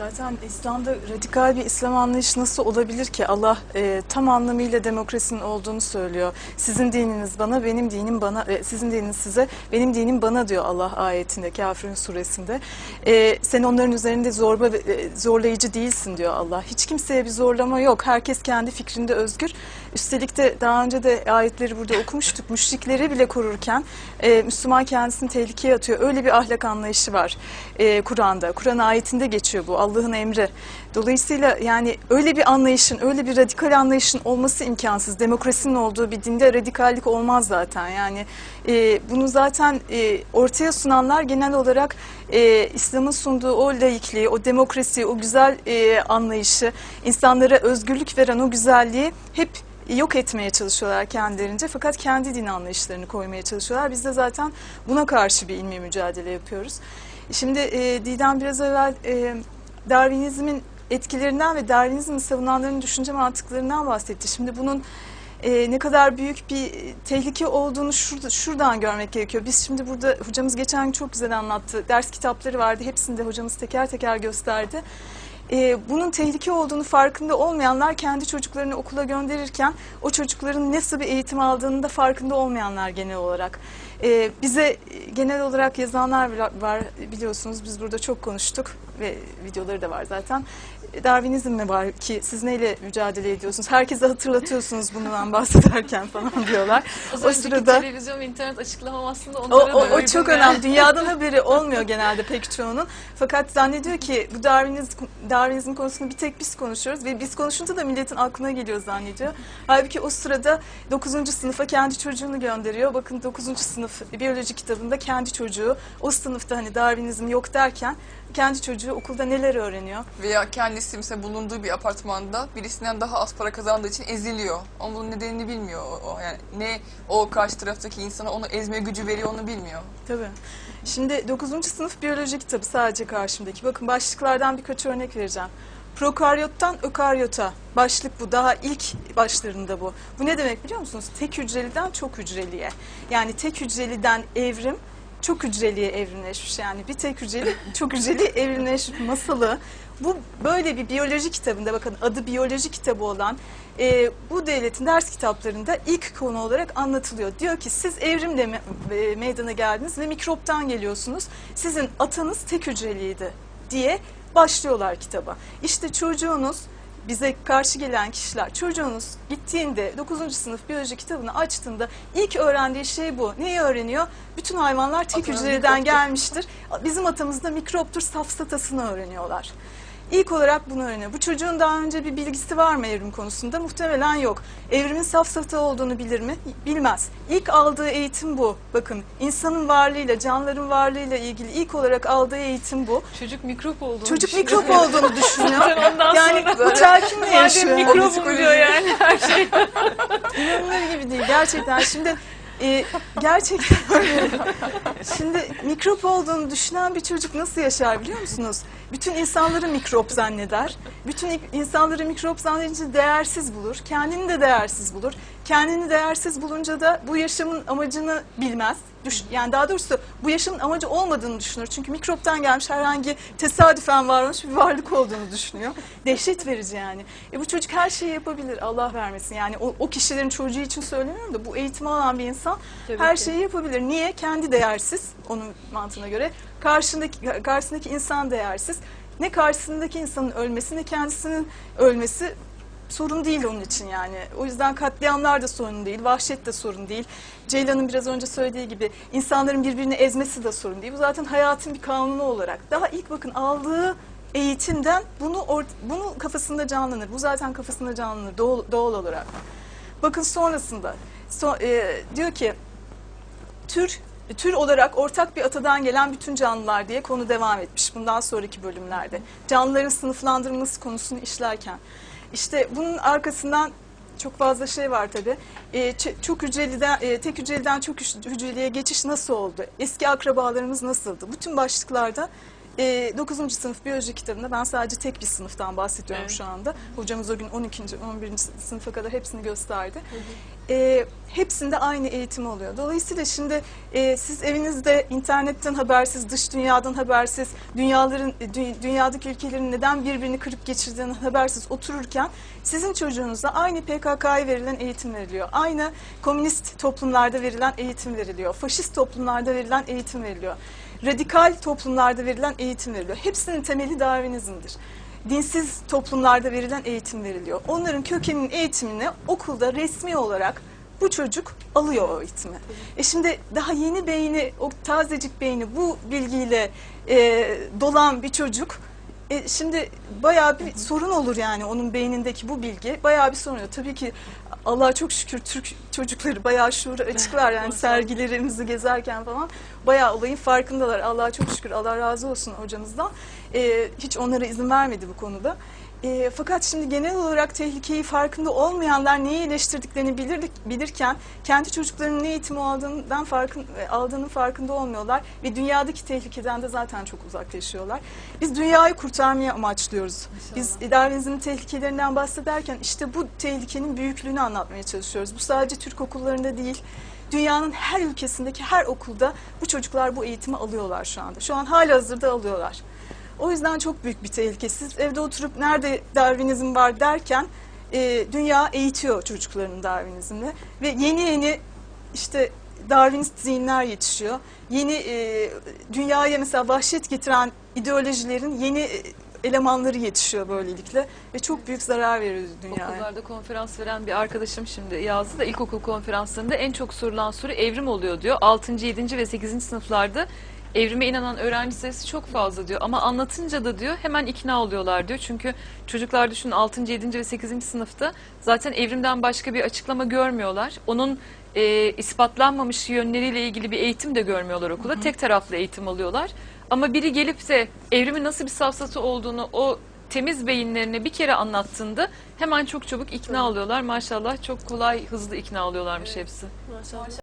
Zaten İslam'da radikal bir İslam anlayışı nasıl olabilir ki? Allah e, tam anlamıyla demokrasinin olduğunu söylüyor. Sizin dininiz bana, benim dinim bana, e, sizin dininiz size, benim dinim bana diyor Allah ayetinde, Kafirun suresinde. E, sen onların üzerinde zorba, e, zorlayıcı değilsin diyor Allah. Hiç kimseye bir zorlama yok. Herkes kendi fikrinde özgür. Üstelik de daha önce de ayetleri burada okumuştuk. Müşrikleri bile korurken e, Müslüman kendisini tehlikeye atıyor. Öyle bir ahlak anlayışı var e, Kur'an'da. Kur'an ayetinde geçiyor bu Allah'ın emri. Dolayısıyla yani öyle bir anlayışın, öyle bir radikal anlayışın olması imkansız. Demokrasinin olduğu bir dinde radikallik olmaz zaten. Yani e, bunu zaten e, ortaya sunanlar genel olarak e, İslam'ın sunduğu o laikliği, o demokrasiyi, o güzel e, anlayışı, insanlara özgürlük veren o güzelliği hep yok etmeye çalışıyorlar kendilerince fakat kendi din anlayışlarını koymaya çalışıyorlar. Biz de zaten buna karşı bir ilmi mücadele yapıyoruz. Şimdi e, Didem biraz evvel e, Darwinizmin etkilerinden ve Darwinizmi savunanların düşünce mantıklarından bahsetti. Şimdi bunun e, ne kadar büyük bir tehlike olduğunu şurada, şuradan görmek gerekiyor. Biz şimdi burada hocamız geçen çok güzel anlattı. Ders kitapları vardı. Hepsini de hocamız teker teker gösterdi. E, bunun tehlike olduğunu farkında olmayanlar kendi çocuklarını okula gönderirken o çocukların nasıl bir eğitim aldığını da farkında olmayanlar genel olarak. E, bize genel olarak yazanlar var- biliyorsunuz biz burada çok konuştuk ve videoları da var zaten. Darwinizm mi var ki siz neyle mücadele ediyorsunuz? Herkese hatırlatıyorsunuz bundan bahsederken falan diyorlar. O önceki sırada televizyon ve internet açıklamam aslında o, onlara o, o uygun çok önemli. Dünyadan haberi olmuyor genelde pek çoğunun. Fakat zannediyor ki bu Darwinizm, Darwinizm konusunu bir tek biz konuşuyoruz ve biz konuşunca da milletin aklına geliyor zannediyor. Halbuki o sırada 9. sınıfa kendi çocuğunu gönderiyor. Bakın 9. sınıf biyoloji kitabında kendi çocuğu o sınıfta hani Darwinizm yok derken kendi çocuğu okulda neler öğreniyor. Veya kendisi mesela bulunduğu bir apartmanda birisinden daha az para kazandığı için eziliyor. Ama bunun nedenini bilmiyor. O, o yani ne o karşı taraftaki insana onu ezme gücü veriyor onu bilmiyor. Tabii. Şimdi 9. sınıf biyoloji kitabı sadece karşımdaki. Bakın başlıklardan birkaç örnek vereceğim. Prokaryottan ökaryota. Başlık bu. Daha ilk başlarında bu. Bu ne demek biliyor musunuz? Tek hücreliden çok hücreliye. Yani tek hücreliden evrim çok hücreliye evrimleşmiş. Yani bir tek hücreli çok hücreli evrimleşmiş masalı. Bu böyle bir biyoloji kitabında bakın adı biyoloji kitabı olan e, bu devletin ders kitaplarında ilk konu olarak anlatılıyor. Diyor ki siz evrimle me- e, meydana geldiniz ve mikroptan geliyorsunuz. Sizin atanız tek hücreliydi diye başlıyorlar kitaba. İşte çocuğunuz bize karşı gelen kişiler çocuğunuz gittiğinde 9. sınıf biyoloji kitabını açtığında ilk öğrendiği şey bu. Neyi öğreniyor? Bütün hayvanlar tek hücreden mikroptur. gelmiştir. Bizim atamız da mikroptur safsatasını öğreniyorlar. İlk olarak bunu öğreniyor. Bu çocuğun daha önce bir bilgisi var mı evrim konusunda? Muhtemelen yok. Evrimin safsata olduğunu bilir mi? Bilmez. İlk aldığı eğitim bu. Bakın insanın varlığıyla, canlıların varlığıyla ilgili ilk olarak aldığı eğitim bu. Çocuk mikrop olduğunu Çocuk düşünüyor. mikrop olduğunu düşünüyor. Ondan yani bu telkinle Madem yaşıyor. mikrobum psikoloji. diyor yani her şey. İnanılır gibi değil gerçekten. Şimdi e, gerçekten. Şimdi mikrop olduğunu düşünen bir çocuk nasıl yaşar biliyor musunuz? Bütün insanları mikrop zanneder. Bütün insanları mikrop zannedince değersiz bulur. Kendini de değersiz bulur. Kendini değersiz bulunca da bu yaşamın amacını bilmez. Düş, yani daha doğrusu bu yaşamın amacı olmadığını düşünür. Çünkü mikroptan gelmiş herhangi tesadüfen var olmuş bir varlık olduğunu düşünüyor. Dehşet verici yani. E bu çocuk her şeyi yapabilir Allah vermesin. Yani o, o kişilerin çocuğu için söylemiyorum da bu eğitimi alan bir insan Tabii her ki. şeyi yapabilir. Niye? Kendi değersiz onun mantığına göre. Karşındaki karşısındaki insan değersiz. Ne karşısındaki insanın ölmesi ne kendisinin ölmesi sorun değil onun için yani. O yüzden katliamlar da sorun değil, vahşet de sorun değil. Ceylan'ın biraz önce söylediği gibi insanların birbirini ezmesi de sorun değil. Bu zaten hayatın bir kanunu olarak. Daha ilk bakın aldığı eğitimden bunu bunu kafasında canlanır. Bu zaten kafasında canlanır doğal, doğal olarak. Bakın sonrasında so- e, diyor ki tür tür olarak ortak bir atadan gelen bütün canlılar diye konu devam etmiş bundan sonraki bölümlerde. Canlıların sınıflandırılması konusunu işlerken. İşte bunun arkasından çok fazla şey var tabi. çok hücreliden, e, tek hücreliden çok hüc- hücreliye geçiş nasıl oldu? Eski akrabalarımız nasıldı? Bütün başlıklarda e, 9. sınıf biyoloji kitabında ben sadece tek bir sınıftan bahsediyorum Evet. şu anda. Hocamız o gün 12. 11. sınıfa kadar hepsini gösterdi. E, hepsinde aynı eğitim oluyor. Dolayısıyla şimdi e, siz evinizde internetten habersiz, dış dünyadan habersiz, dünyaların e, dü- dünyadaki ülkelerin neden birbirini kırıp geçirdiğinden habersiz otururken sizin çocuğunuza aynı PKK'ya verilen eğitim veriliyor. Aynı komünist toplumlarda verilen eğitim veriliyor. Faşist toplumlarda verilen eğitim veriliyor. Radikal toplumlarda verilen eğitim veriliyor. Hepsinin temeli Darwinizmdir. Dinsiz toplumlarda verilen eğitim veriliyor. Onların kökeninin eğitimini okulda resmi olarak bu çocuk alıyor o eğitimi. E şimdi daha yeni beyni, o tazecik beyni bu bilgiyle e, dolan bir çocuk e, şimdi bayağı bir sorun olur yani onun beynindeki bu bilgi bayağı bir sorun olur. Tabii ki Allah'a çok şükür Türk çocukları bayağı şuuru açıklar yani sergilerimizi gezerken falan bayağı olayın farkındalar. Allah'a çok şükür Allah razı olsun hocamızdan. E, hiç onlara izin vermedi bu konuda. E, fakat şimdi genel olarak tehlikeyi farkında olmayanlar neyi eleştirdiklerini bilirdik, bilirken kendi çocuklarının ne eğitimi aldığından farkın, e, aldığının farkında olmuyorlar ve dünyadaki tehlikeden de zaten çok uzaklaşıyorlar. Biz dünyayı kurtarmaya amaçlıyoruz. Biz Darwinizmin tehlikelerinden bahsederken işte bu tehlikenin büyüklüğünü anlatmaya çalışıyoruz. Bu sadece Türk okullarında değil. Dünyanın her ülkesindeki her okulda bu çocuklar bu eğitimi alıyorlar şu anda. Şu an hala hazırda alıyorlar. O yüzden çok büyük bir tehlike. Siz evde oturup nerede Darwinizm var derken e, dünya eğitiyor çocuklarını Darwinizmle ve yeni yeni işte Darwinist zihinler yetişiyor. Yeni e, dünyaya mesela vahşet getiren ideolojilerin yeni e, elemanları yetişiyor böylelikle ve çok büyük zarar veriyor dünyaya. Okullarda konferans veren bir arkadaşım şimdi yazdı da ilkokul konferanslarında en çok sorulan soru evrim oluyor diyor. 6. 7. ve 8. sınıflarda evrime inanan öğrenci sayısı çok fazla diyor. Ama anlatınca da diyor hemen ikna oluyorlar diyor. Çünkü çocuklar düşünün 6. 7. ve 8. sınıfta zaten evrimden başka bir açıklama görmüyorlar. Onun e, ispatlanmamış yönleriyle ilgili bir eğitim de görmüyorlar okulda. Tek taraflı eğitim alıyorlar. Ama biri gelip de evrimin nasıl bir safsatı olduğunu o temiz beyinlerine bir kere anlattığında hemen çok çabuk ikna oluyorlar. Maşallah çok kolay, hızlı ikna oluyorlarmış hepsi. Maşallah.